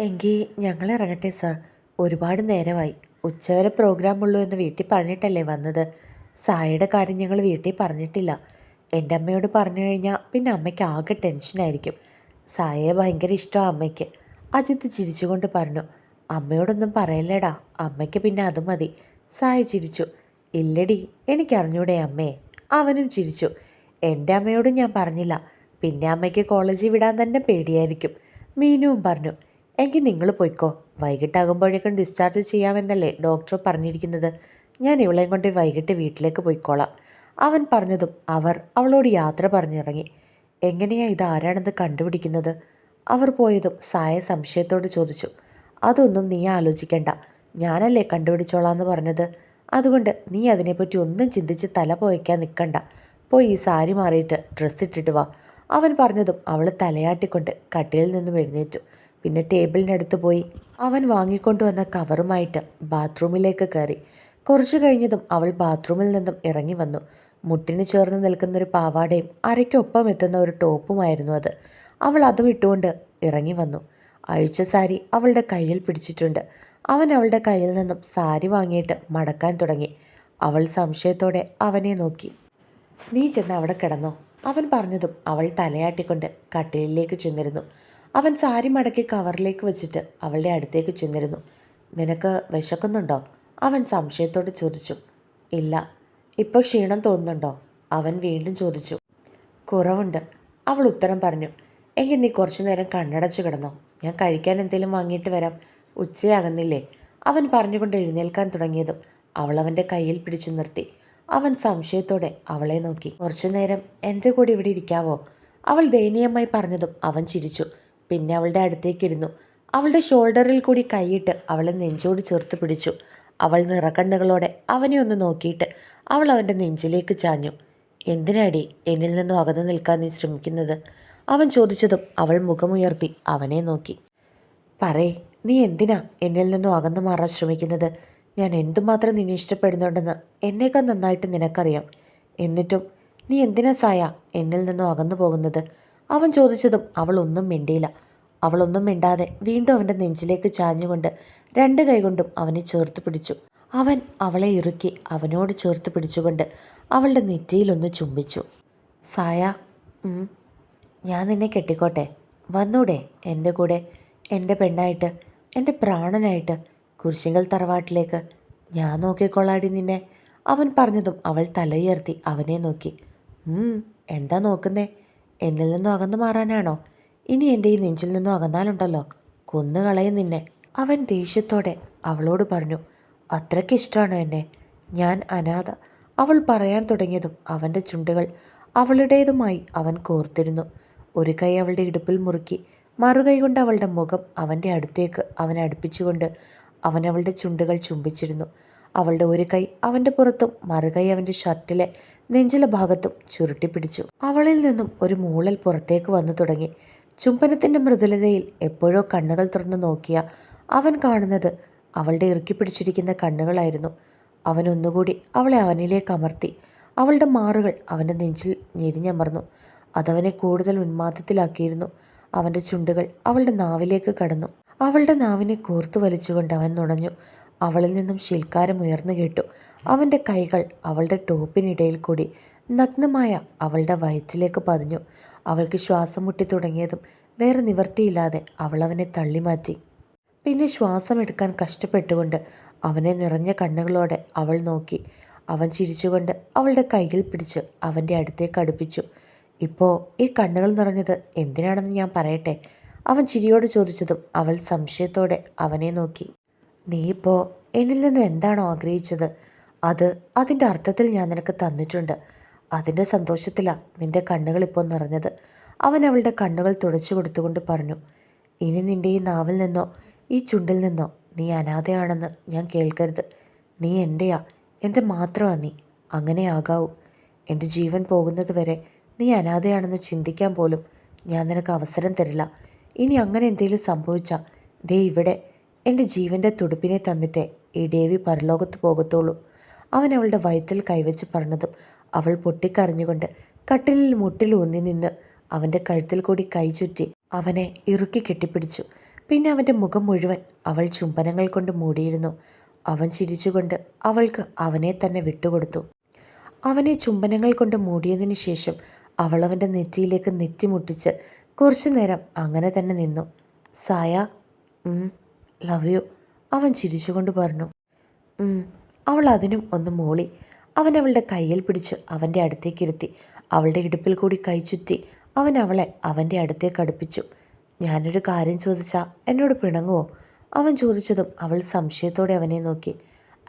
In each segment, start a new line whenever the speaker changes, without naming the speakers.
എങ്കിൽ ഞങ്ങൾ ഇറങ്ങട്ടെ സാർ. ഒരുപാട് നേരമായി. ഉച്ചവരെ പ്രോഗ്രാം ഉള്ളൂ എന്ന് വീട്ടിൽ പറഞ്ഞിട്ടല്ലേ വന്നത്. സായയുടെ കാര്യം ഞങ്ങൾ വീട്ടിൽ പറഞ്ഞിട്ടില്ല. എന്റെ അമ്മയോട് പറഞ്ഞു കഴിഞ്ഞാൽ പിന്നെ അമ്മയ്ക്ക് ആകെ ടെൻഷനായിരിക്കും. സായയെ ഭയങ്കര ഇഷ്ടമാണ് അമ്മയ്ക്ക്. അജിത്ത് ചിരിച്ചുകൊണ്ട് പറഞ്ഞു അമ്മയോടൊന്നും പറയല്ലേടാ. അമ്മയ്ക്ക് പിന്നെ അത് മതി. സായ ചിരിച്ചു ഇല്ലടി എനിക്കറിഞ്ഞൂടെ അമ്മയെ അവനും ചിരിച്ചു എന്റെ അമ്മയോടും ഞാൻ പറഞ്ഞില്ല. പിന്നെ അമ്മയ്ക്ക് കോളേജിൽ വിടാൻ തന്നെ പേടിയായിരിക്കും. മീനുവും പറഞ്ഞു എങ്കിൽ നിങ്ങൾ പോയിക്കോ. വൈകിട്ടാകുമ്പോഴേക്കും ഡിസ്ചാർജ് ചെയ്യാമെന്നല്ലേ ഡോക്ടർ പറഞ്ഞിരിക്കുന്നത്. ഞാൻ ഇവളെയും കൊണ്ട് വൈകിട്ട് വീട്ടിലേക്ക് പോയിക്കോളാം. അവൻ പറഞ്ഞതും അവർ അവളോട് യാത്ര പറഞ്ഞിറങ്ങി. എങ്ങനെയാ ഇത് ആരാണെന്ന് കണ്ടുപിടിക്കുന്നത്? അവർ പോയതും സായ സംശയത്തോട് ചോദിച്ചു. അതൊന്നും നീ ആലോചിക്കണ്ട. ഞാനല്ലേ കണ്ടുപിടിച്ചോളാന്ന് പറഞ്ഞത്? അതുകൊണ്ട് നീ അതിനെപ്പറ്റി ഒന്നും ചിന്തിച്ച് തല പോയക്കാൻ നിൽക്കണ്ട പോയി ഈ സാരി മാറിയിട്ട് ഡ്രസ്സ് ഇട്ടിട്ട് വാ. അവൻ പറഞ്ഞതും അവൾ തലയാട്ടിക്കൊണ്ട് കട്ടിലിൽ നിന്നും എഴുന്നേറ്റു. പിന്നെ ടേബിളിനടുത്ത് പോയി. അവൻ വാങ്ങിക്കൊണ്ടുവന്ന കവറുമായിട്ട് ബാത്റൂമിലേക്ക് കയറി. കുറച്ചു കഴിഞ്ഞതും അവൾ ബാത്റൂമിൽ നിന്നും ഇറങ്ങി വന്നു. മുട്ടിന് ചേർന്ന് നിൽക്കുന്ന ഒരു പാവാടയും അരയ്ക്കൊപ്പം എത്തുന്ന ഒരു ടോപ്പുമായിരുന്നു അത്. അവൾ അതും ഇട്ടുകൊണ്ട് ഇറങ്ങി വന്നു. അഴിച്ച സാരി അവളുടെ കയ്യിൽ പിടിച്ചിട്ടുണ്ട്. അവൻ അവളുടെ കയ്യിൽ നിന്നും സാരി വാങ്ങിയിട്ട് മടക്കാൻ തുടങ്ങി. അവൾ സംശയത്തോടെ അവനെ നോക്കി. നീ ചെന്ന് അവിടെ കിടന്നോ. അവൻ പറഞ്ഞതും അവൾ തലയാട്ടിക്കൊണ്ട് കട്ടിലിലേക്ക് ചെന്നിരുന്നു. അവൻ സാരി മടക്കി കവറിലേക്ക് വെച്ചിട്ട് അവളുടെ അടുത്തേക്ക് ചെന്നിരുന്നു. നിനക്ക് വിശക്കുന്നുണ്ടോ? അവൻ സംശയത്തോട് ചോദിച്ചു. ഇല്ല. ഇപ്പോൾ ക്ഷീണം തോന്നുന്നുണ്ടോ? അവൻ വീണ്ടും ചോദിച്ചു. കുറവുണ്ട്. അവൾ ഉത്തരം പറഞ്ഞു. എങ്കിൽ നീ കുറച്ചു നേരം കണ്ണടച്ചു കിടന്നോ. ഞാൻ കഴിക്കാൻ എന്തെങ്കിലും വാങ്ങിയിട്ട് വരാം. ഉച്ചയാകുന്നില്ലേ. അവൻ പറഞ്ഞുകൊണ്ട് എഴുന്നേൽക്കാൻ തുടങ്ങിയതും അവൾ അവന്റെ കയ്യിൽ പിടിച്ചു നിർത്തി. അവൻ സംശയത്തോടെ അവളെ നോക്കി. കുറച്ചു നേരം എന്റെ കൂടെ ഇവിടെ ഇരിക്കാവോ? അവൾ ദയനീയമായി പറഞ്ഞതും അവൻ ചിരിച്ചു. പിന്നെ അവളുടെ അടുത്തേക്കിരുന്നു. അവളുടെ ഷോൾഡറിൽ കൂടി കൈയിട്ട് അവളെ നെഞ്ചോട് ചേർത്ത് പിടിച്ചു. അവൾ നിറക്കണ്ണുകളോടെ അവനെ ഒന്ന് നോക്കിയിട്ട് അവൾ അവന്റെ നെഞ്ചിലേക്ക് ചാഞ്ഞു. എന്തിനാടി എന്നിൽ നിന്നും അകന്നു നിൽക്കാൻ നീ ശ്രമിക്കുന്നത്? അവൻ ചോദിച്ചതും അവൾ മുഖമുയർത്തി അവനെ നോക്കി. പറയേ നീ എന്തിനാ എന്നിൽ നിന്നും അകന്നു മാറാൻ ശ്രമിക്കുന്നത്? ഞാൻ എന്തുമാത്രം നിന്നെ ഇഷ്ടപ്പെടുന്നുണ്ടെന്ന് എന്നേക്കാൾ നന്നായിട്ട് നിനക്കറിയാം. എന്നിട്ടും നീ എന്തിനാ സായ എന്നിൽ നിന്നും അകന്നു പോകുന്നത്? അവൻ ചോദിച്ചതും അവൾ ഒന്നും മിണ്ടിയില്ല. അവളൊന്നും മിണ്ടാതെ വീണ്ടും അവന്റെ നെഞ്ചിലേക്ക് ചാഞ്ഞുകൊണ്ട് രണ്ട് കൈകൊണ്ടും അവനെ ചേർത്ത് പിടിച്ചു. അവൻ അവളെ ഇറുക്കി അവനോട് ചേർത്ത് പിടിച്ചുകൊണ്ട് അവളുടെ നെറ്റിയിലൊന്ന് ചുംബിച്ചു. സായ ഞാൻ നിന്നെ കെട്ടിക്കോട്ടെ. വന്നൂടെ എന്റെ കൂടെ. എന്റെ പെണ്ണായിട്ട് എന്റെ പ്രാണനായിട്ട് കുരിശിങ്കൽ തറവാട്ടിലേക്ക്. ഞാൻ നോക്കിക്കൊള്ളാടി നിന്നെ. അവൻ പറഞ്ഞതും അവൾ തലയുയർത്തി അവനെ നോക്കി. എന്താ നോക്കുന്നേ? എന്നിൽ നിന്നും അകന്നു മാറാനാണോ? ഇനി എന്റെ ഈ നെഞ്ചിൽ നിന്നും അകന്നാലുണ്ടല്ലോ. കൊന്നുകളയും നിന്നെ. അവൻ ദേഷ്യത്തോടെ അവളോട് പറഞ്ഞു അത്രയ്ക്ക് ഇഷ്ടമാണോ എന്നെ? ഞാൻ അനാഥ. അവൾ പറയാൻ തുടങ്ങിയതും അവന്റെ ചുണ്ടുകൾ അവളുടേതുമായി അവൻ കോർത്തിരുന്നു. ഒരു കൈ അവളുടെ ഇടുപ്പിൽ മുറുക്കി മറുകൈ കൊണ്ട് അവളുടെ മുഖം അവന്റെ അടുത്തേക്ക് അവൻ അടുപ്പിച്ചുകൊണ്ട് അവൻ അവളുടെ ചുണ്ടുകൾ ചുംബിച്ചിരുന്നു. അവളുടെ ഒരു കൈ അവന്റെ പുറത്തും മറുകൈ അവന്റെ ഷർട്ടിലെ നെഞ്ചിലെ ഭാഗത്തും ചുരുട്ടിപ്പിടിച്ചു അവളിൽ നിന്നും ഒരു മൂളൽ പുറത്തേക്ക് വന്നു തുടങ്ങി. ചുംബനത്തിന്റെ മൃദുലതയിൽ എപ്പോഴോ കണ്ണുകൾ തുറന്ന് നോക്കിയ അവൻ കാണുന്നത് അവളുടെ ഇറുക്കി പിടിച്ചിരിക്കുന്ന കണ്ണുകളായിരുന്നു. അവൻ ഒന്നുകൂടി അവളെ അവനിലേക്ക് അമർത്തി. അവളുടെ മാറുകൾ അവന്റെ നെഞ്ചിൽ ഞെരിഞ്ഞമർന്നു. അതവനെ കൂടുതൽ ഉന്മാദത്തിലാക്കിയിരുന്നു. അവന്റെ ചുണ്ടുകൾ അവളുടെ നാവിലേക്ക് കടന്നു. അവളുടെ നാവിനെ കോർത്തു വലിച്ചുകൊണ്ട് അവൻ നുണഞ്ഞു. അവളിൽ നിന്നും ശിൽക്കാരം ഉയർന്നു കേട്ടു. അവന്റെ കൈകൾ അവളുടെ ടോപ്പിനിടയിൽ കൂടി നഗ്നമായ അവളുടെ വയറ്റിലേക്ക് പതിഞ്ഞു. അവൾക്ക് ശ്വാസം മുട്ടി തുടങ്ങിയതും വേറെ നിവർത്തിയില്ലാതെ അവൾ അവനെ തള്ളിമാറ്റി. പിന്നെ ശ്വാസമെടുക്കാൻ കഷ്ടപ്പെട്ടുകൊണ്ട് അവനെ നിറഞ്ഞ കണ്ണുകളോടെ അവൾ നോക്കി. അവൻ ചിരിച്ചുകൊണ്ട് അവളുടെ കയ്യിൽ പിടിച്ച് അവന്റെ അടുത്തേക്ക് അടുപ്പിച്ചു. ഇപ്പോൾ ഈ കണ്ണുകൾ നിറഞ്ഞത് എന്തിനാണെന്ന് ഞാൻ പറയട്ടെ? അവൻ ചിരിയോട് ചോദിച്ചതും അവൾ സംശയത്തോടെ അവനെ നോക്കി. നീ ഇപ്പോൾ എന്നിൽ നിന്ന് എന്താണോ ആഗ്രഹിച്ചത്? അത് അതിന്റെ അർത്ഥത്തിൽ ഞാൻ നിനക്ക് തന്നിട്ടുണ്ട്. അതിന്റെ സന്തോഷത്തിലാണ് നിന്റെ കണ്ണുകൾ ഇപ്പോൾ നിറഞ്ഞത്. അവൻ അവളുടെ കണ്ണുകൾ തുടച്ചു കൊടുത്തുകൊണ്ട് പറഞ്ഞു ഇനി നിന്റെ ഈ നാവിൽ നിന്നോ ഈ ചുണ്ടിൽ നിന്നോ നീ അനാഥയാണെന്ന് ഞാൻ കേൾക്കരുത്. നീ എന്റെയാ എന്റെ മാത്രമാണ് നീ. അങ്ങനെ ആകാവൂ. എന്റെ ജീവൻ പോകുന്നത് വരെ നീ അനാഥയാണെന്ന് ചിന്തിക്കാൻ പോലും ഞാൻ നിനക്ക് അവസരം തരില്ല. ഇനി അങ്ങനെ എന്തെങ്കിലും സംഭവിച്ചാൽ ദേ ഇവിടെ എന്റെ ജീവന്റെ തുടുപ്പിനെ തന്നിട്ടേ ഈ ദേവി പരലോകത്ത് പോകത്തുള്ളൂ. അവൻ അവളുടെ വയറ്റിൽ കൈവച്ച് പറഞ്ഞതും അവൾ പൊട്ടിക്കരഞ്ഞുകൊണ്ട് കട്ടിലിൽ മുട്ടിൽ ഊന്നി നിന്ന് അവന്റെ കഴുത്തിൽ കൂടി കൈ ചുറ്റി അവനെ ഇറുക്കി കെട്ടിപ്പിടിച്ചു. പിന്നെ അവന്റെ മുഖം മുഴുവൻ അവൾ ചുംബനങ്ങൾ കൊണ്ട് മൂടിയിരുന്നു. അവൻ ചിരിച്ചുകൊണ്ട് അവൾക്ക് അവനെ തന്നെ വിട്ടുകൊടുത്തു. അവനെ ചുംബനങ്ങൾ കൊണ്ട് മൂടിയതിനു ശേഷം അവൾ അവന്റെ നെറ്റിയിലേക്ക് നെറ്റിമുട്ടിച്ച് കുറച്ചു നേരം അങ്ങനെ തന്നെ നിന്നു. സായ ലവ് യു അവൻ ചിരിച്ചുകൊണ്ട് പറഞ്ഞു. അവൾ അതിനും ഒന്ന് മൂളി. അവൻ അവളുടെ കയ്യിൽ പിടിച്ച് അവന്റെ അടുത്തേക്കിരുത്തി അവളുടെ ഇടുപ്പിൽ കൂടി കൈ ചുറ്റി അവൻ അവളെ അവന്റെ അടുത്തേക്ക് അടുപ്പിച്ചു. ഞാനൊരു കാര്യം ചോദിച്ചാൽ എന്നോട് പിണങ്ങുമോ അവൻ ചോദിച്ചതും അവൾ സംശയത്തോടെ അവനെ നോക്കി.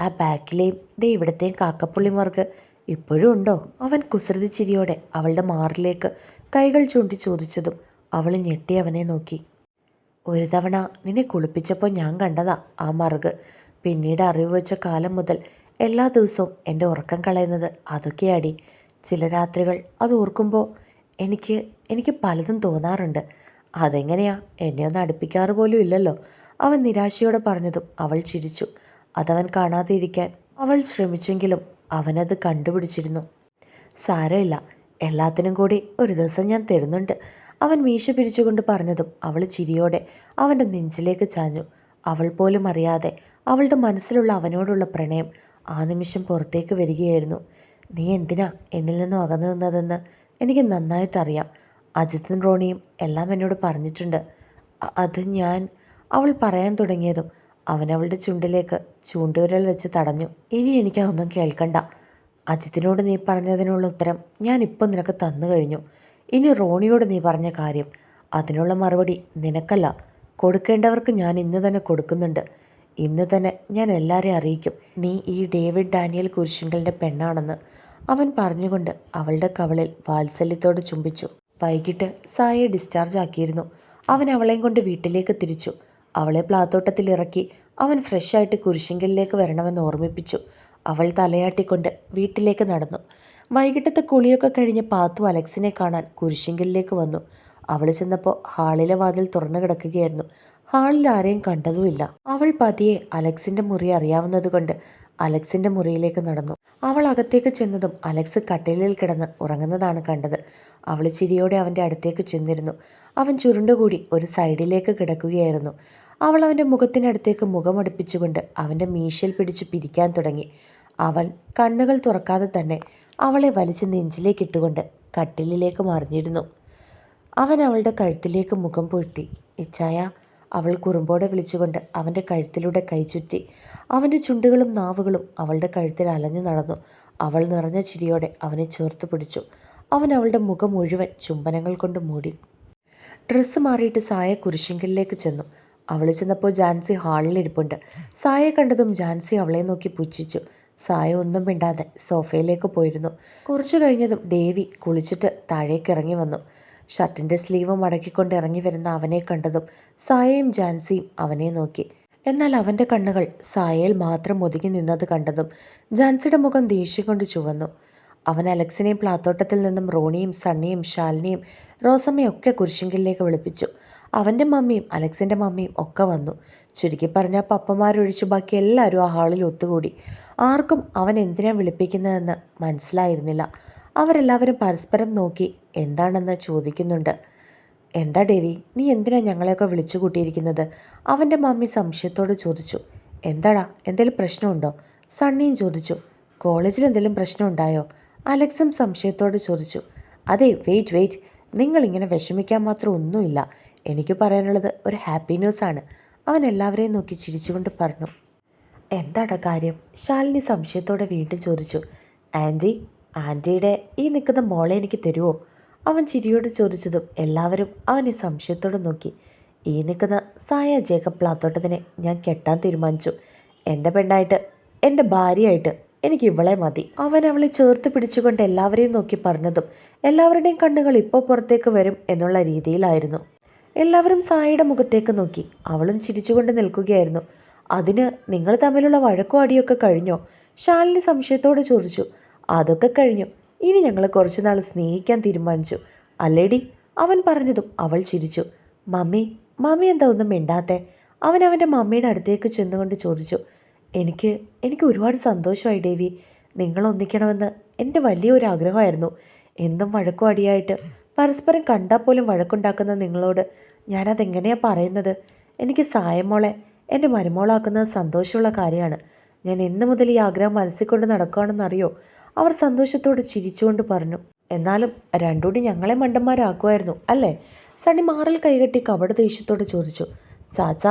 ആ ബാക്കിലെയും ദേ ഇവിടത്തെയും കാക്കപ്പുള്ളിമാർക്ക് ഇപ്പോഴും ഉണ്ടോ? അവൻ കുസൃതി ചിരിയോടെ അവളുടെ മാറിലേക്ക് കൈകൾ ചൂണ്ടി ചോദിച്ചതും അവൾ ഞെട്ടി അവനെ നോക്കി. ഒരു തവണ നിന്നെ കുളിപ്പിച്ചപ്പോൾ ഞാൻ കണ്ടതാ ആ മറുക്. പിന്നീട് അറിവ് വെച്ച കാലം മുതൽ എല്ലാ ദിവസവും എന്റെ ഉറക്കം കളയുന്നത് അതൊക്കെയാടി. ചില രാത്രികൾ അത് ഓർക്കുമ്പോൾ എനിക്ക് എനിക്ക് പലതും തോന്നാറുണ്ട്. അതെങ്ങനെയാ? എന്നെ ഒന്ന് അടുപ്പിക്കാറ് പോലും ഇല്ലല്ലോ. അവൻ നിരാശയോടെ പറഞ്ഞതും അവൾ ചിരിച്ചു. അതവൻ കാണാതെ ഇരിക്കാൻ അവൾ ശ്രമിച്ചെങ്കിലും അവനത് കണ്ടുപിടിച്ചിരുന്നു. സാരമില്ല. എല്ലാത്തിനും കൂടി ഒരു ദിവസം ഞാൻ തരുന്നുണ്ട്. അവൻ മീശ പിരിച്ചുകൊണ്ട് പറഞ്ഞതും അവൾ ചിരിയോടെ അവന്റെ നെഞ്ചിലേക്ക് ചാഞ്ഞു. അവൾ പോലും അറിയാതെ അവളുടെ മനസ്സിലുള്ള അവനോടുള്ള പ്രണയം ആ നിമിഷം പുറത്തേക്ക് വരികയായിരുന്നു. നീ എന്തിനാ എന്നിൽ നിന്നും അകന്നു നിന്നതെന്ന് എനിക്ക് നന്നായിട്ടറിയാം. അജിത്തും റോണിയും എല്ലാം എന്നോട് പറഞ്ഞിട്ടുണ്ട്. അത് ഞാൻ അവൾ പറയാൻ തുടങ്ങിയതും അവനവളുടെ ചുണ്ടിലേക്ക് ചൂണ്ടുവിരൽ വെച്ച് തടഞ്ഞു. ഇനി എനിക്കതൊന്നും കേൾക്കണ്ട. അജിത്തിനോട് നീ പറഞ്ഞതിനുള്ള ഉത്തരം ഞാൻ ഇപ്പം നിനക്ക് തന്നു കഴിഞ്ഞു. ഇനി റോണിയോട് നീ പറഞ്ഞ കാര്യം അതിനുള്ള മറുപടി നിനക്കല്ല. കൊടുക്കേണ്ടവർക്ക് ഞാൻ ഇന്ന് തന്നെ കൊടുക്കുന്നുണ്ട്. ഇന്ന് തന്നെ ഞാൻ എല്ലാവരെയും അറിയിക്കും. നീ ഈ ഡേവിഡ് ഡാനിയൽ കുരിശിങ്കലിന്റെ പെണ്ണാണെന്ന്. അവൻ പറഞ്ഞുകൊണ്ട് അവളുടെ കവളിൽ വാത്സല്യത്തോട് ചുംബിച്ചു. വൈകിട്ട് സായെ ഡിസ്ചാർജ് ആക്കിയിരുന്നു. അവൻ അവളെയും കൊണ്ട് വീട്ടിലേക്ക് തിരിച്ചു. അവളെ പ്ലാത്തോട്ടത്തിൽ ഇറക്കി അവൻ ഫ്രഷായിട്ട് കുരിശിങ്കലിലേക്ക് വരണമെന്ന് ഓർമ്മിപ്പിച്ചു. അവൾ തലയാട്ടിക്കൊണ്ട് വീട്ടിലേക്ക് നടന്നു. വൈകിട്ടത്തെ കുളിയൊക്കെ കഴിഞ്ഞ് പാത്തു അലക്സിനെ കാണാൻ കുരിശിങ്കലിലേക്ക് വന്നു. അവൾ ചെന്നപ്പോൾ ഹാളിലെ വാതിൽ തുറന്നു കിടക്കുകയായിരുന്നു. ഹാളിൽ ആരെയും കണ്ടതുമില്ല. അവൾ പതിയെ അലക്സിന്റെ മുറി അറിയാവുന്നതുകൊണ്ട് അലക്സിന്റെ മുറിയിലേക്ക് നടന്നു. അവൾ അകത്തേക്ക് ചെന്നതും അലക്സ് കട്ടിലിൽ കിടന്ന് ഉറങ്ങുന്നതാണ് കണ്ടത്. അവൾ ചിരിയോടെ അവന്റെ അടുത്തേക്ക് ചെന്നിരുന്നു. അവൻ ചുരുണ്ടുകൂടി ഒരു സൈഡിലേക്ക് കിടക്കുകയായിരുന്നു. അവൾ അവന്റെ മുഖത്തിനടുത്തേക്ക് മുഖമടുപ്പിച്ചുകൊണ്ട് അവന്റെ മീശയിൽ പിടിച്ച് പിരിക്കാൻ തുടങ്ങി. അവൾ കണ്ണുകൾ തുറക്കാതെ തന്നെ അവളെ വലിച്ച് നെഞ്ചിലേക്കിട്ടുകൊണ്ട് കട്ടിലിലേക്ക് മറിഞ്ഞിരുന്നു. അവൻ അവളുടെ കഴുത്തിലേക്ക് മുഖം പൊഴ്ത്തി. ഇച്ഛായ അവൾ കുറുമ്പോടെ വിളിച്ചുകൊണ്ട് അവന്റെ കഴുത്തിലൂടെ കൈ ചുറ്റി അവന്റെ ചുണ്ടുകളും നാവുകളും അവളുടെ കഴുത്തിൽ അലഞ്ഞു നടന്നു. അവൾ നിറഞ്ഞ ചിരിയോടെ അവനെ ചേർത്ത് പിടിച്ചു. അവൻ അവളുടെ മുഖം മുഴുവൻ ചുംബനങ്ങൾ കൊണ്ട് മൂടി. ഡ്രസ്സ് മാറിയിട്ട് സായ കുരിശിങ്കലിലേക്ക് ചെന്നു. അവൾ ചെന്നപ്പോൾ ജാൻസി ഹാളിൽ ഇരിപ്പുണ്ട്. സായെ കണ്ടതും ജാൻസി അവളെ നോക്കി പുച്ഛിച്ചു. സായ ഒന്നും മിണ്ടാതെ സോഫയിലേക്ക് പോയിരുന്നു. കുറച്ചു കഴിഞ്ഞതും ദേവി കുളിച്ചിട്ട് താഴേക്ക് ഇറങ്ങി വന്നു. ഷർട്ടിന്റെ സ്ലീവ് മടക്കിക്കൊണ്ട് ഇറങ്ങി വരുന്ന അവനെ കണ്ടതും സായയും ജാൻസിയും അവനെ നോക്കി. എന്നാൽ അവന്റെ കണ്ണുകൾ സായയിൽ മാത്രം ഒതുങ്ങി നിന്നത് കണ്ടതും ജാൻസിയുടെ മുഖം ദേഷ്യം കൊണ്ട് ചുവന്നു. അവൻ അലക്സിനെയും പ്ലാത്തോട്ടത്തിൽ നിന്നും റോണിയും സണ്ണിയും ശാലിനിയും റോസമ്മയും ഒക്കെ കുരിശിങ്കലിലേക്ക് വിളിപ്പിച്ചു. അവന്റെ മമ്മിയും അലക്സിന്റെ മമ്മിയും ഒക്കെ വന്നു. ചുരുക്കി പറഞ്ഞാൽ പപ്പമാരൊഴിച്ച് ബാക്കി എല്ലാവരും ആ ഹാളിൽ ഒത്തുകൂടി. ആർക്കും അവൻ എന്തിനാ വിളിപ്പിക്കുന്നതെന്ന് മനസ്സിലായിരുന്നില്ല. അവരെല്ലാവരും പരസ്പരം നോക്കി എന്താണെന്ന് ചോദിക്കുന്നുണ്ട്. എന്താ ഡേവി നീ എന്തിനാ ഞങ്ങളെയൊക്കെ വിളിച്ചു കൂട്ടിയിരിക്കുന്നത്? അവന്റെ മമ്മി സംശയത്തോട് ചോദിച്ചു. എന്താടാ എന്തെങ്കിലും പ്രശ്നമുണ്ടോ? സണ്ണിയും ചോദിച്ചു. കോളേജിൽ എന്തെങ്കിലും പ്രശ്നം ഉണ്ടായോ അലക്സും സംശയത്തോട് ചോദിച്ചു അതെ വെയിറ്റ് വെയിറ്റ് നിങ്ങളിങ്ങനെ വിഷമിക്കാൻ മാത്രം ഒന്നുമില്ല. എനിക്ക് പറയാനുള്ളത് ഒരു ഹാപ്പി ന്യൂസാണ് അവൻ എല്ലാവരെയും നോക്കി ചിരിച്ചുകൊണ്ട് പറഞ്ഞു. എന്താടാ കാര്യം? ശാലിനി സംശയത്തോടെ വീണ്ടും ചോദിച്ചു. ആന്റി ആന്റിയുടെ ഈ നിൽക്കുന്ന മോളെ എനിക്ക് തരുമോ അവൻ ചിരിയോട് ചോദിച്ചതും എല്ലാവരും അവനെ സംശയത്തോടെ നോക്കി. ഈ നിൽക്കുന്ന സായ ജേക്കബ് പ്ലാത്തോട്ടത്തിനെ ഞാൻ കെട്ടാൻ തീരുമാനിച്ചു. എന്റെ പെണ്ണായിട്ട് എന്റെ ഭാര്യയായിട്ട്. എനിക്ക് ഇവളെ മതി. അവൻ അവളെ ചേർത്ത് പിടിച്ചുകൊണ്ട് എല്ലാവരെയും നോക്കി പറഞ്ഞതും എല്ലാവരുടെയും കണ്ണുകൾ ഇപ്പോൾ പുറത്തേക്ക് വരും എന്നുള്ള രീതിയിലായിരുന്നു. എല്ലാവരും സായിയുടെ മുഖത്തേക്ക് നോക്കി. അവളും ചിരിച്ചുകൊണ്ട് നിൽക്കുകയായിരുന്നു. അതിന് നിങ്ങൾ തമ്മിലുള്ള വഴക്കും അടിയൊക്കെ കഴിഞ്ഞോ? ഷാലിനി സംശയത്തോടെ ചോദിച്ചു. അതൊക്കെ കഴിഞ്ഞു. ഇനി ഞങ്ങൾ കുറച്ചുനാൾ സ്നേഹിക്കാൻ തീരുമാനിച്ചു. അല്ലേടി? അവൻ പറഞ്ഞതും അവൾ ചിരിച്ചു. മമ്മി മമ്മി എന്താ ഒന്നും മിണ്ടാത്തെ? അവൻ അവന്റെ മമ്മിയുടെ അടുത്തേക്ക് ചെന്നുകൊണ്ട് ചോദിച്ചു. എനിക്ക് എനിക്ക് ഒരുപാട് സന്തോഷമായി ദേവി നിങ്ങൾ ഒന്നിക്കണമെന്ന് എന്റെ വലിയൊരു ആഗ്രഹമായിരുന്നു എന്നും വഴക്കും അടിയായിട്ട് പരസ്പരം കണ്ടാൽ പോലും വഴക്കുണ്ടാക്കുന്ന നിങ്ങളോട് ഞാനതെങ്ങനെയാണ് പറയുന്നത്? എനിക്ക് സായമോളെ എന്റെ മരുമോളാക്കുന്നത് സന്തോഷമുള്ള കാര്യമാണ്. ഞാൻ എന്നു മുതൽ ഈ ആഗ്രഹം മനസ്സിൽ കൊണ്ട് നടക്കുകയാണെന്നറിയോ? അവർ സന്തോഷത്തോടെ ചിരിച്ചുകൊണ്ട് പറഞ്ഞു. എന്നാലും രണ്ടുകൂടി ഞങ്ങളെ മണ്ടന്മാരാക്കുമായിരുന്നു അല്ലേ? സണ്ണി മാറിൽ കൈകെട്ടി കപട ദേഷ്യത്തോടെ ചോദിച്ചു. ചാച്ച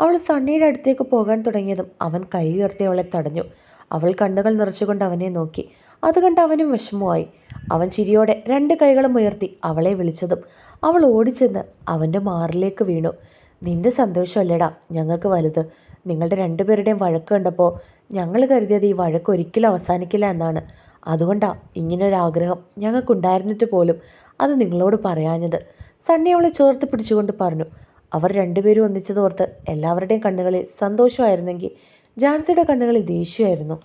അവൾ സണ്ണിയുടെ അടുത്തേക്ക് പോകാൻ തുടങ്ങിയതും അവൻ കൈ ഉയർത്തി അവളെ തടഞ്ഞു. അവൾ കണ്ണുകൾ നിറച്ചുകൊണ്ട് അവനെ നോക്കി. അത് കണ്ട് അവനും വിഷമമായി. അവൻ ചിരിയോടെ രണ്ട് കൈകളും ഉയർത്തി അവളെ വിളിച്ചതും അവൾ ഓടിച്ചെന്ന് അവന്റെ മാറിലേക്ക് വീണു. നിന്റെ സന്തോഷമല്ലേടാ ഞങ്ങൾക്ക് വലുത്. നിങ്ങളുടെ രണ്ടുപേരുടെയും വഴക്ക് കണ്ടപ്പോൾ ഞങ്ങൾ കരുതിയത് ഈ വഴക്ക് ഒരിക്കലും അവസാനിക്കില്ല എന്നാണ്. അതുകൊണ്ടാ ഇങ്ങനൊരാഗ്രഹം ഞങ്ങൾക്കുണ്ടായിരുന്നിട്ട് പോലും അത് നിങ്ങളോട് പറയാഞ്ഞത്. സണ്ണി അവളെ ചേർത്ത് പിടിച്ചുകൊണ്ട് പറഞ്ഞു. അവർ രണ്ടുപേരും ഒന്നിച്ചതോർത്ത് എല്ലാവരുടെയും കണ്ണുകളിൽ സന്തോഷമായിരുന്നെങ്കിൽ ജാൻസിയുടെ കണ്ണുകളിൽ ദേഷ്യമായിരുന്നു.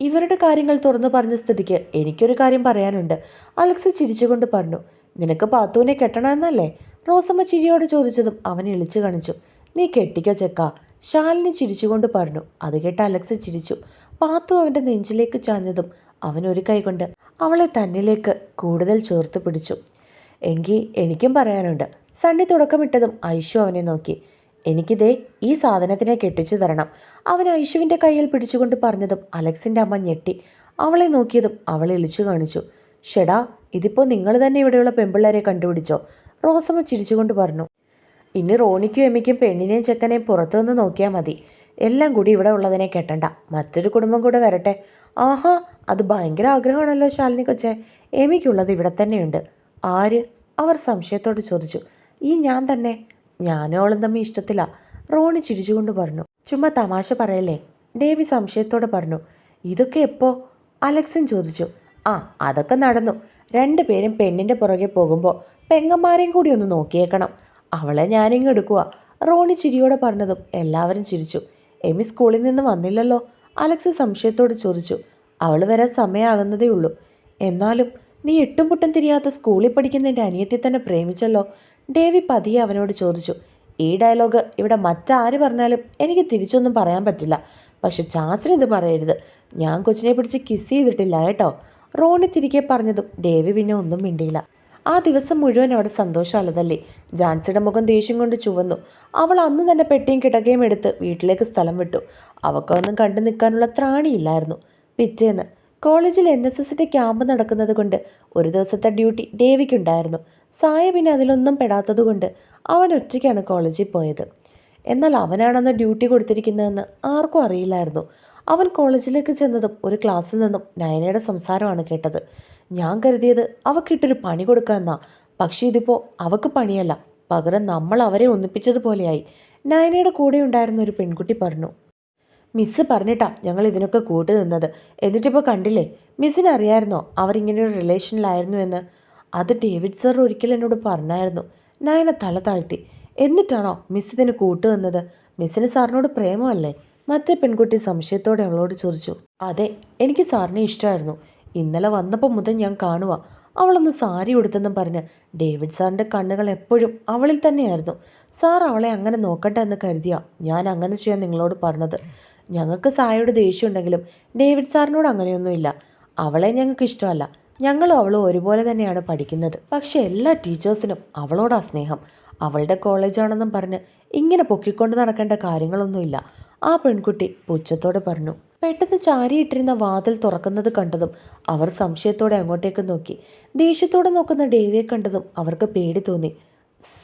ഇവരുടെ കാര്യങ്ങൾ തുറന്നു പറഞ്ഞ സ്ഥിതിക്ക് എനിക്കൊരു കാര്യം പറയാനുണ്ട്. അലക്സ് ചിരിച്ചുകൊണ്ട് പറഞ്ഞു നിനക്ക് പാത്തുവിനെ കെട്ടണമെന്നല്ലേ? റോസമ്മ ചിരിയോട് ചോദിച്ചതും അവൻ ഇളിച്ചു കാണിച്ചു നീ കെട്ടിക്കോ ചെക്ക. ശാലിനി ചിരിച്ചുകൊണ്ട് പറഞ്ഞു അത് കേട്ട് അലക്സ് ചിരിച്ചു. പാത്തു അവന്റെ നെഞ്ചിലേക്ക് ചാഞ്ഞതും അവൻ ഒരു കൈകൊണ്ട് അവളെ തന്നിലേക്ക് കൂടുതൽ ചേർത്ത് പിടിച്ചു. എങ്കിൽ എനിക്കും പറയാനുണ്ട്. സണ്ണി തുടക്കമിട്ടതും ഐഷു അവനെ നോക്കി. എനിക്കിതേ ഈ സാധനത്തിനെ കെട്ടിച്ചു തരണം. അവൻ ഐഷുവിന്റെ കയ്യിൽ പിടിച്ചുകൊണ്ട് പറഞ്ഞതും അലക്സിന്റെ അമ്മ ഞെട്ടി. അവളെ നോക്കിയതും അവൾ ഇളിച്ചു കാണിച്ചു. ഷെടാ ഇതിപ്പോൾ നിങ്ങൾ തന്നെ ഇവിടെയുള്ള പെമ്പിള്ളേരെ കണ്ടുപിടിച്ചോ? റോസമ്മ ചിരിച്ചുകൊണ്ട് പറഞ്ഞു. ഇനി റോണിക്കും എമ്മിക്കും പെണ്ണിനെയും ചെക്കനെയും പുറത്തു നിന്ന് നോക്കിയാൽ മതി. എല്ലാം കൂടി ഇവിടെ ഉള്ളതിനെ കെട്ടണ്ട. മറ്റൊരു കുടുംബം കൂടെ വരട്ടെ. ആഹാ അത് ഭയങ്കര ആഗ്രഹമാണല്ലോ ശാലിനി കൊച്ചേ. എമിക്കുള്ളത് ഇവിടെ തന്നെയുണ്ട്. ആര്? അവർ സംശയത്തോട് ചോദിച്ചു ഈ ഞാൻ തന്നെ? ഞാനും അവളും തമ്മിൽ ഇഷ്ടത്തില്ല റോണി ചിരിച്ചുകൊണ്ട് പറഞ്ഞു ചുമ്മാ തമാശ പറയല്ലേ? ഡേവി സംശയത്തോടെ പറഞ്ഞു ഇതൊക്കെ എപ്പോ? അലക്സൻ ചോദിച്ചു ആ അതൊക്കെ നടന്നു. രണ്ടുപേരും പെണ്ണിന്റെ പുറകെ പോകുമ്പോൾ പെങ്ങന്മാരെയും കൂടി ഒന്ന് നോക്കിയേക്കണം. അവളെ ഞാനിങ്ങ് എടുക്കുക റോണി ചിരിയോടെ പറഞ്ഞതും എല്ലാവരും ചിരിച്ചു. എമി സ്കൂളിൽ നിന്ന് വന്നില്ലല്ലോ? അലക്സ് സംശയത്തോട് ചോദിച്ചു അവൾ വരാൻ സമയമാകുന്നതേ ഉള്ളൂ. എന്നാലും നീ എട്ടും പുട്ടും തിരിയാത്ത സ്കൂളിൽ പഠിക്കുന്ന എന്റെ അനിയത്തി തന്നെ പ്രേമിച്ചല്ലോ. ഡേവി പതിയെ അവനോട് ചോദിച്ചു ഈ ഡയലോഗ് ഇവിടെ മറ്റാര് പറഞ്ഞാലും എനിക്ക് തിരിച്ചൊന്നും പറയാൻ പറ്റില്ല. പക്ഷെ ഇത് പറയരുത്. ഞാൻ കൊച്ചിനെ പിടിച്ച് കിസ് ചെയ്തിട്ടില്ല കേട്ടോ. റോണി തിരികെ പറഞ്ഞതും ഡേവി പിന്നെ ഒന്നും മിണ്ടിയില്ല. ആ ദിവസം മുഴുവൻ അവിടെ സന്തോഷം ജാൻസിയുടെ മുഖം ദേഷ്യം കൊണ്ട് ചുവന്നു. അവൾ അന്ന് തന്നെ പെട്ടിയും കിടകയും എടുത്ത് വീട്ടിലേക്ക് സ്ഥലം വിട്ടു. അവക്കൊന്നും കണ്ടു നിൽക്കാനുള്ള ത്രാണിയില്ലായിരുന്നു. പിറ്റേന്ന് കോളേജിൽ എൻ എസ് എസിന്റെ ക്യാമ്പ് നടക്കുന്നത് കൊണ്ട് ഒരു ദിവസത്തെ ഡ്യൂട്ടി ഡേവിക്കുണ്ടായിരുന്നു സായ പിന്നെ അതിലൊന്നും പെടാത്തതുകൊണ്ട് അവൻ ഒറ്റയ്ക്കാണ് കോളേജിൽ പോയത്. എന്നാൽ അവനാണെന്ന് ഡ്യൂട്ടി കൊടുത്തിരിക്കുന്നതെന്ന് ആർക്കും അറിയില്ലായിരുന്നു. അവൻ കോളേജിലേക്ക് ചെന്നതും ഒരു ക്ലാസ്സിൽ നിന്നും നയനയുടെ സംസാരമാണ് കേട്ടത്. ഞാൻ കരുതിയത് അവക്കിട്ടൊരു പണി കൊടുക്കാമെന്നാ പക്ഷേ ഇതിപ്പോൾ അവക്ക് പണിയല്ല. പകരം നമ്മൾ അവരെ ഒന്നിപ്പിച്ചതുപോലെയായി. നയനയുടെ കൂടെ ഉണ്ടായിരുന്ന ഒരു പെൺകുട്ടി പറഞ്ഞു. മിസ്സ് പറഞ്ഞിട്ടാ ഞങ്ങൾ ഇതിനൊക്കെ കൂട്ടു നിന്നത്. എന്നിട്ടിപ്പോൾ കണ്ടില്ലേ മിസ്സിന് അറിയായിരുന്നോ അവരിങ്ങനെ ഒരു റിലേഷനിലായിരുന്നു എന്ന്? അത് ഡേവിഡ് സർ ഒരിക്കലും എന്നോട് പറഞ്ഞായിരുന്നു. നയന തല താഴ്ത്തി. എന്നിട്ടാണോ മിസ് ഇതിന് കൂട്ടു നിന്നത്? മിസ്സിന് സാറിനോട് പ്രേമമല്ലേ? മറ്റേ പെൺകുട്ടി സംശയത്തോടെ അവളോട് ചോദിച്ചു. അതെ എനിക്ക് സാറിനെ ഇഷ്ടമായിരുന്നു. ഇന്നലെ വന്നപ്പോൾ മുതൽ ഞാൻ കാണുക അവളൊന്ന് സാരി ഉടുത്തെന്നും പറഞ്ഞ് ഡേവിഡ് സാറിന്റെ കണ്ണുകൾ എപ്പോഴും അവളിൽ തന്നെയായിരുന്നു. സാർ അവളെ അങ്ങനെ നോക്കട്ടെ എന്ന് കരുതിയാ ഞാൻ അങ്ങനെ ചെയ്യാൻ നിങ്ങളോട് പറഞ്ഞത്. ഞങ്ങൾക്ക് സായയോട് ദേഷ്യമുണ്ടെങ്കിലും ഡേവിഡ് സാറിനോട് അങ്ങനെയൊന്നുമില്ല. അവളെ ഞങ്ങൾക്ക് ഇഷ്ടമല്ല. ഞങ്ങളും അവളും ഒരുപോലെ തന്നെയാണ് പഠിക്കുന്നത്. പക്ഷേ എല്ലാ ടീച്ചേഴ്സിനും അവളോടാ സ്നേഹം. അവളുടെ കോളേജാണെന്നും പറഞ്ഞ് ഇങ്ങനെ പൊക്കിക്കൊണ്ട് നടക്കേണ്ട കാര്യങ്ങളൊന്നുമില്ല. ആ പെൺകുട്ടി പുച്ഛത്തോടെ പറഞ്ഞു പെട്ടെന്ന് ചാരിയിട്ടിരുന്ന വാതിൽ തുറക്കുന്നത് കണ്ടതും അവർ സംശയത്തോടെ അങ്ങോട്ടേക്ക് നോക്കി. ദേഷ്യത്തോടെ നോക്കുന്ന ഡേവിയെ കണ്ടതും അവർക്ക് പേടി തോന്നി.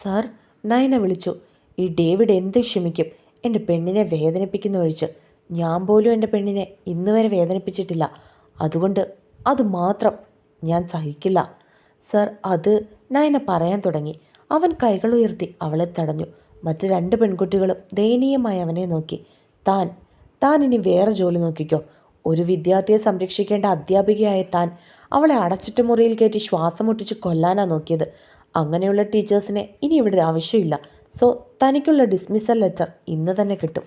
സർ നയന വിളിച്ചു. ഈ ഡേവിഡ് എന്ത് ക്ഷമിക്കും? എന്റെ പെണ്ണിനെ വേദനിപ്പിക്കുന്ന ഒഴിച്ച്. ഞാൻ പോലും എന്റെ പെണ്ണിനെ ഇന്ന് വരെ വേദനിപ്പിച്ചിട്ടില്ല. അതുകൊണ്ട് അത് മാത്രം ഞാൻ സഹിക്കില്ല. സർ അത് നയന പറയാൻ തുടങ്ങി. അവൻ കൈകൾ ഉയർത്തി അവളെ തടഞ്ഞു. മറ്റ് രണ്ട് പെൺകുട്ടികളും ദയനീയമായി അവനെ നോക്കി. താൻ താൻ ഇനി വേറെ ജോലി നോക്കിക്കോ. ഒരു വിദ്യാർത്ഥിയെ സംരക്ഷിക്കേണ്ട അധ്യാപികയായ താൻ അവളെ അടച്ചിട്ട് മുറിയിൽ കയറ്റി ശ്വാസം മുട്ടിച്ച് കൊല്ലാനാ നോക്കിയത്. അങ്ങനെയുള്ള ടീച്ചേഴ്സിനെ ഇനി ഇവിടെ ആവശ്യമില്ല. സോ തനിക്കുള്ള ഡിസ്മിസൽ ലെറ്റർ ഇന്ന് തന്നെ കിട്ടും.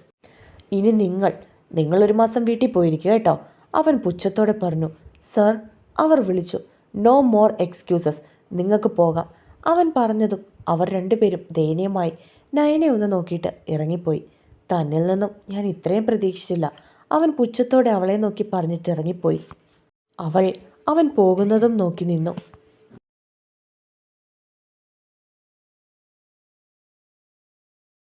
ഇനി നിങ്ങൾ നിങ്ങൾ ഒരു മാസം വീട്ടിൽ പോയിരിക്കുക കേട്ടോ. അവൻ പുച്ഛത്തോടെ പറഞ്ഞു സർ അവർ വിളിച്ചു നോ മോർ എക്സ്ക്യൂസസ് നിങ്ങൾക്ക് പോകാം. അവൻ പറഞ്ഞതും അവർ രണ്ടുപേരും ദയനീയമായി നയനെ ഒന്ന് നോക്കിയിട്ട് ഇറങ്ങിപ്പോയി. തന്നിൽ നിന്നും ഞാൻ ഇത്രയും പ്രതീക്ഷിച്ചില്ല. അവൻ പുച്ഛത്തോടെ അവളെ നോക്കി പറഞ്ഞിട്ട് ഇറങ്ങിപ്പോയി അവൾ അവൻ പോകുന്നതും നോക്കി നിന്നു.